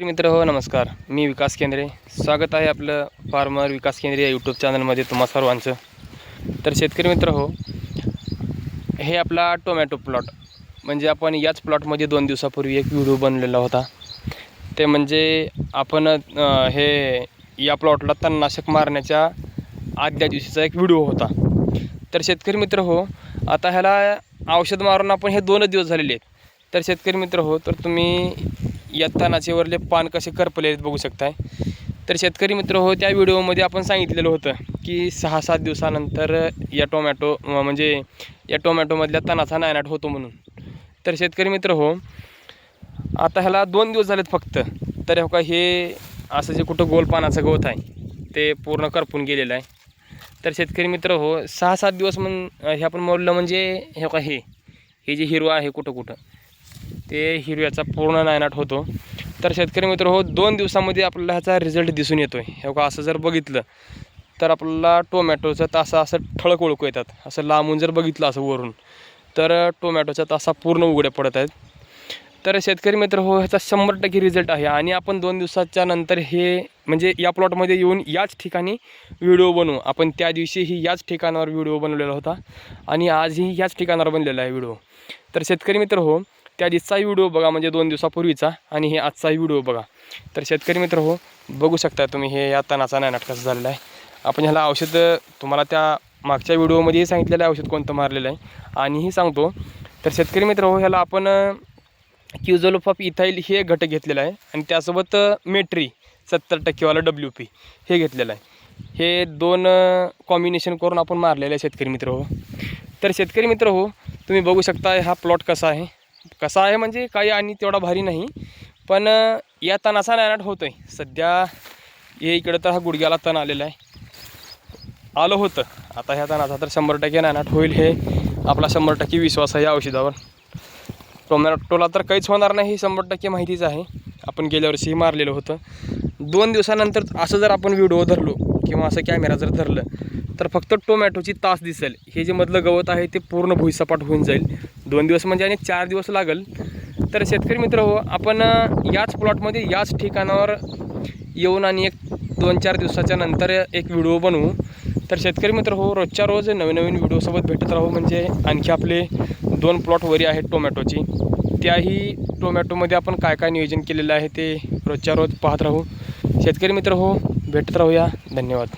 मित्र हो नमस्कार. मी विकास केंद्रे. स्वागत आहे आपलं फार्मर विकास केंद्रे या यूट्यूब चॅनलमध्ये तुम्हा सर्वांचं. तर शेतकरी मित्र हो हे आपला टोमॅटो प्लॉट म्हणजे आपण याच प्लॉटमध्ये दोन दिवसापूर्वी एक व्हिडिओ बनलेला होता. ते म्हणजे आपण हे या प्लॉटला तणनाशक मारण्याच्या आदल्या दिवशीचा एक व्हिडिओ होता. तर शेतकरी मित्र हो आता ह्याला औषध मारून आपण हे दोनच दिवस झालेले आहेत. तर शेतकरी मित्र हो तर तुम्ही या तणाचे वरले पान कसे करपले आहेत बघू शकताय. तर शेतकरी मित्र हो त्या व्हिडिओमध्ये आपण सांगितलेलं होतं की सहा सात दिवसानंतर या टोमॅटो म्हणजे या टोमॅटोमधल्या तणाचा नायनाट होतो म्हणून. तर शेतकरी मित्र हो आता ह्याला दोन दिवस झालेत फक्त तर हो का हे असं जे कुठं गोल पानाचं गवत आहे ते पूर्ण करपून गेलेलं आहे. तर शेतकरी मित्र हो सहा सात दिवस मग हे आपण मोडलं म्हणजे हे हो का हे हे जे हिरवं आहे कुठं कुठं ते हिरव्याचा पूर्ण नायनाट होतो. तर शेतकरी मित्र हो दोन दिवसामध्ये आपल्याला ह्याचा रिझल्ट दिसून येतो आहे हे का असं जर बघितलं तर आपल्याला टोमॅटोचा तासा असं ठळक ओळखू येतात. असं लांबून जर बघितलं असं वरून तर टोमॅटोचा तासा पूर्ण उघड्या पडत आहेत. तर शेतकरी मित्र हो ह्याचा शंभर टक्के रिझल्ट आहे. आणि आपण दोन दिवसाच्या नंतर हे म्हणजे या प्लॉटमध्ये येऊन याच ठिकाणी व्हिडिओ बनवू. आपण त्या दिवशीही याच ठिकाणावर व्हिडिओ बनवलेला होता. आणि आजही याच ठिकाणावर बनलेला आहे व्हिडिओ तर शेतकरी मित्र हो त्या दिवसाही व्हिडिओ बघा म्हणजे दोन दिवसापूर्वीचा आणि हे आजचाही व्हिडिओ बघा. तर शेतकरी मित्र हो बघू शकता तुम्ही हे या तणाचा नायनाट झालेला आहे. आपण ह्याला औषध तुम्हाला त्या मागच्या व्हिडिओमध्येही सांगितलेलं आहे औषध कोणतं मारलेलं आहे. आणिही सांगतो तर शेतकरी मित्र हो ह्याला आपण क्युझोलोफॉप इथाईल हे घटक घेतलेला आहे. आणि त्यासोबत मेट्री सत्तर टक्केवाला डब्ल्यू पी हे घेतलेलं आहे. हे दोन कॉम्बिनेशन करून आपण मारलेलं आहे शेतकरी मित्र हो. तर शेतकरी मित्र हो तुम्ही बघू शकता हा प्लॉट कसा आहे. कसा आहे म्हणजे काही आणि तेवढा भारी नाही पण या तणाचा नायनाट होतो आहे सध्या हे इकडं तर हा गुडघ्याला तण आलेला आहे. आलं होतं. आता ह्या तणाचा तर शंभर टक्के नायनाट होईल हे आपला शंभर टक्के विश्वास आहे या औषधावर. टोमॅटोला तर काहीच होणार नाही हे शंभर टक्के माहितीच आहे. आपण गेल्या वर्षीही मारलेलं होतं. दोन दिवसानंतर असं जर आपण व्हिडिओ धरलो किंवा असं कॅमेरा जर धरलं तर फक्त टोमॅटोची तास दिसेल. हे जे मधलं गवत आहे ते पूर्ण भुईसपाट होऊन जाईल. दोन दिवस म्हणजे आणि चार दिवस लागेल. तर शेतकरी मित्र हो आपण याच प्लॉटमध्ये याच ठिकाणावर येऊन आणि एक दोन चार दिवसाच्या नंतर एक व्हिडिओ बनवू. तर शेतकरी मित्र हो रोजच्या रोज नवीन नवीन व्हिडिओसोबत भेटत राहू म्हणजे आणखी आपले दोन प्लॉट वरी आहेत टोमॅटोची. त्याही टोमॅटोमध्ये आपण काय काय नियोजन केलेलं आहे ते रोजच्या रोज पाहत राहू. शेतकरी मित्र हो भेटत राहूया. धन्यवाद.